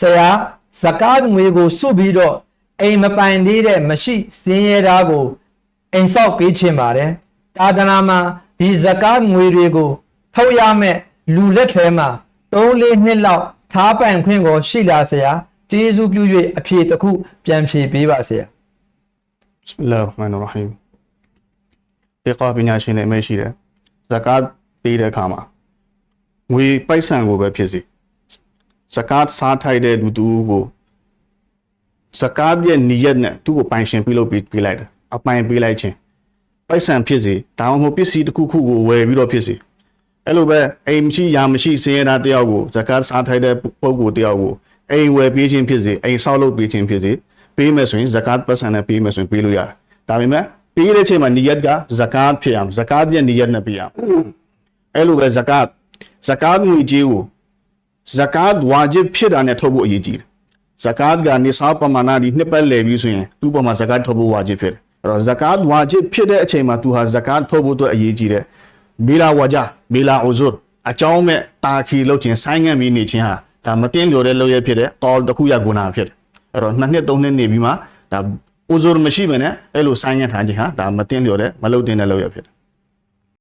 ဆရာဇကာတ်ငွေကိုစွတ်ပြီးတော့အိမ်မပိုင်သေးတဲ့မရှိစင်းရဲသားကိုအိမ်ဆောက်ပေးခြင်းပါတယ်တာသနာမှာဒီဇကာတ်ငွေတွေကိုထုတ်ရမဲ့လူလက်ထဲမှာ3-4နှစ်လောက်ထားပိုင်ခွင့်ကိုရှိလားဆရာကျေးဇူးပြု၍အဖြေတစ်ခုပြန်ဖြေပေးပါဆရာ بسم الله الرحمن الرحيم ဒီကောပညာရှင်တွေအမေရှိတယ်ဇကာတ်ပေးတဲ့အခါမှာငွေပိုက်ဆံကိုပဲဖြစ်စီ ဇကာတ်စားထိုက်တဲ့လူတူကိုဇကာတ်ရဲ့နီယတ်နဲ့သူ့ကိုပိုင်ရှင်ပြုလုပ်ပေးပေးလိုက်တယ်အပိုင်ပေးလိုက်ခြင်းပိုက်ဆံဖြစ်စီဒါမှမဟုတ်ပစ္စည်းတစ်ခုခုကိုဝယ်ပြီးတော့ဖြစ်စီအဲ့လိုပဲအိမ်မရှိယာမရှိစင်ရတာတယောက်ကိုဇကာတ်စားထိုက်တဲ့ပုဂ္ဂိုလ်တယောက်ကိုအိမ်ဝယ်ပေးခြင်းဖြစ်စီအိမ်ဆောက်လုပ်ပေးခြင်းဖြစ်စီပေးမယ်ဆိုရင်ဇကာတ်ပတ်စံနဲ့ပေးမယ်ဆိုရင်ပေးလို့ရတယ်ဒါပေမဲ့ပေးတဲ့အချိန်မှာနီယတ်ကဇကာတ်ဖြစ်အောင်ဇကာတ်ရဲ့နီယတ်နဲ့ပေးအောင်အဲ့လိုပဲဇကာတ်ဇကာတ်ငွေကြေးကို ဇကာတ်ဝါဂျစ်ဖြစ်တာနဲ့ထုတ်ဖို့အရေးကြီးတယ်ဇကာတ်ကနေစားပမာဏဒီနှစ်ပတ်လည်ပြီးဆိုရင်သူ့ပေါ်မှာဇကာတ်ထုတ်ဖို့ဝါဂျစ်ဖြစ်တယ်အဲ့တော့ဇကာတ်ဝါဂျစ်ဖြစ်တဲ့အချိန်မှာသူဟာဇကာတ်ထုတ်ဖို့အတွက်အရေးကြီးတယ်မီလာဝါဂျာမီလာအိုဇုအကြောင်းမဲ့တာခီလုပ်ခြင်းဆိုင်းငံ့ပြီးနေခြင်းဟာဒါမတင်လျော်တဲ့လုပ်ရဖြစ်တယ်ကောတစ်ခုရဂုဏဖြစ်တယ်အဲ့တော့နှစ်နှစ်သုံးနှစ်နေပြီးမှဒါအိုဇုမရှိမနဲ့အဲ့လိုဆိုင်းငံ့ထားခြင်းဟာဒါမတင်လျော်တဲ့မလုပ်တင်တဲ့လုပ်ရဖြစ်တယ်